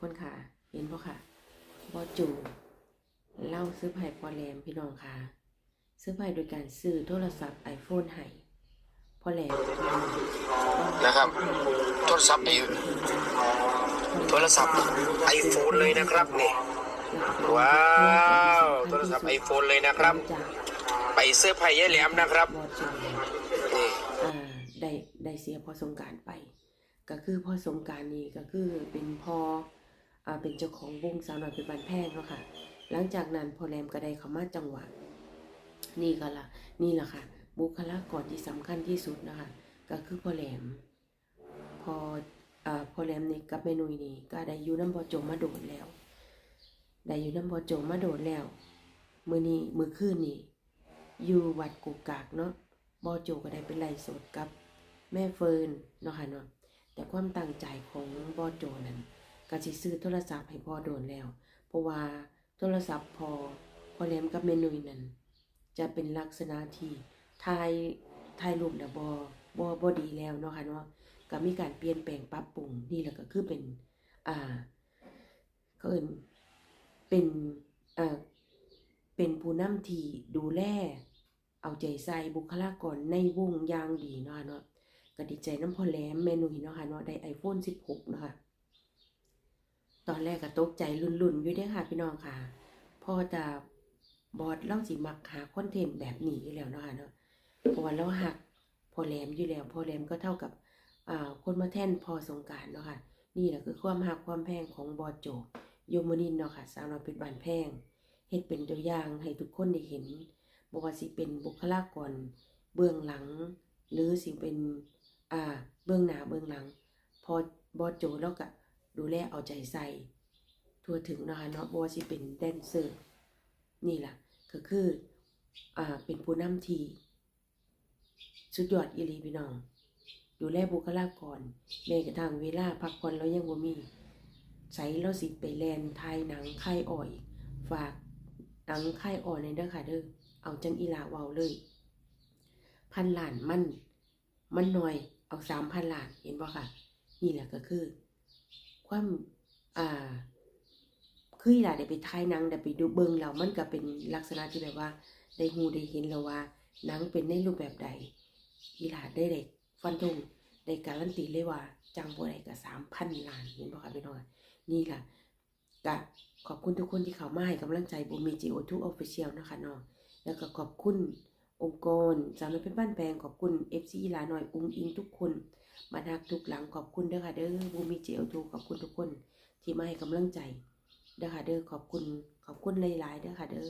คนค่ะ เห็นปะค่ะบอจูเล่าซื้อไผ่พอแรมพี่น้องค่ะ ซื้อไผ่โดยการซื้อโทรศัพท์ iPhone ให้พอแรมนะครับ โทรศัพท์ไอโทรศัพท์ไอโฟนเลยนะครับนี่ว้าวโทรศัพท์ iPhone เลยนะครับจากไปเสื้อร์ไผ่ยายแหลมนะครับบอจูนี่อ่าได้ได้เสียพอสงกรารไป ก็คือพอสงกรารนี้ก็คือเป็นพออ่า เป็นเจ้าของวงสาวน้อยเป็นบันแพงเนาะค่ะ หลังจากนั้นพอแรมก็ได้เข้ามาจังหวัดนี่ก็ละนี่แหละค่ะ บุคลากรที่สำคัญที่สุดนะคะ ก็คือพอแหลมพออ่าพอแหลมนี่กับเมนุยนี่ก็ได้อยู่น้ำบอโจมาโดดแล้ว ได้อยู่น้ำบอโจมาโดดแล้วมือนี้มือคืนนี่อยู่วัดกุกกากเนาะบอโจก็ได้เป็นไล่สดกับแม่เฟิร์นเนาะค่ะเนาะแต่ความตั้งใจของบอโจนั้น ก็สิซื้อโทรศัพท์ให้พ่อโดนแล้ว เพราะว่าโทรศัพท์พอพอแหลมกับเมนุยนั้นจะเป็นลักษณะที่ถ่ายถ่ายรูปนะบอบอบอดีแล้วเนาะค่ะเนาะก็มีการเปลี่ยนแปลงปรับปรุงนี่แหละก็คือเป็นอ่าเขาเอินเป็นอ่าเป็นผู้นำที่ดูแลเอาใจใส่บุคลากรในวงอย่างดีเนาะค่ะเนาะก็ดีใจน้ำพอแหลมเมนุยเนาะค่ะเนาะได้ iPhone 16 นะคะ ตอนแรกก็ตกใจลุ่นๆอยู่เด้อค่ะพี่น้องค่ะพอจะบอดเล่าสิมักหาคอนเทนต์แบบนี้อยู่แล้วเนาะค่ะเนาะเพราะว่าเราหักพอแหลมอยู่แล้วพอแหลมก็เท่ากับอ่าคนมาแท่นพอสงการเนาะค่ะ นี่แหละคือความหักความแพงของบอดโจโยมนินเนาะค่ะสาวน้อยเป็นบานแพงเฮ็ดเป็นตัวอย่างให้ทุกคนได้เห็นบ่ว่าสิเป็นบุคลากรเบื้องหลัง หรือสิเป็นอ่าเบื้องหน้าเบื้องหลัง พอบอดโจแล้วก็ ดูแลเอาใจใส่ ทั่วถึงนะคะเนาะบ่ว่าสิเป็นแดนเซอร์ นี่ล่ะก็คืออ่าเป็นผู้นำทีสุดยอดอีลีพี่น้อง ดูแลบุคลากรแม้กระทั่งเวลาพักผ่อนเรายังบ่มีใส่เราสิไปแลนถ่ายหนังค่อ่อย ฝากหนังค่อ่อยในเด้อค่ะเด้อเอาจังอีลาเวาเลย พันหลานมัน มันหน่อยเอาสามพันหลานเห็นบ่ค่ะ นี่แหละก็คือ ความอ่าคืออีหล่ะได้ไปถ่ายหนังได้ไปดูเบิงแล้วมันก็เป็นลักษณะที่แบบว่าได้ฮู้ได้เห็นแล้วว่าหนังเป็นในรูปแบบใดอีหล่ะได้ได้ฟันธงได้การันตีเลยว่าจังบ่ได้ก็3,000ล้านเห็นบ่คะพี่น้องนี่ล่ะก็ขอบคุณทุกคนที่เข้ามาให้กำลังใจบุมีจีโอทูออฟฟิเชียลนะคะเนาะแล้วก็ขอบคุณ องค์กรสามนักเป็นบ้านแปลงขอบคุณ FC อีลาหน่อยอุ้งอิงทุกคนมาทักทุกหลังขอบคุณเด้อค่ะเด้อบูมีจีโอทูขอบคุณทุกคนที่มาให้กำลังใจเด้อค่ะเด้อขอบคุณขอบคุณหลายๆเด้อค่ะเด้อ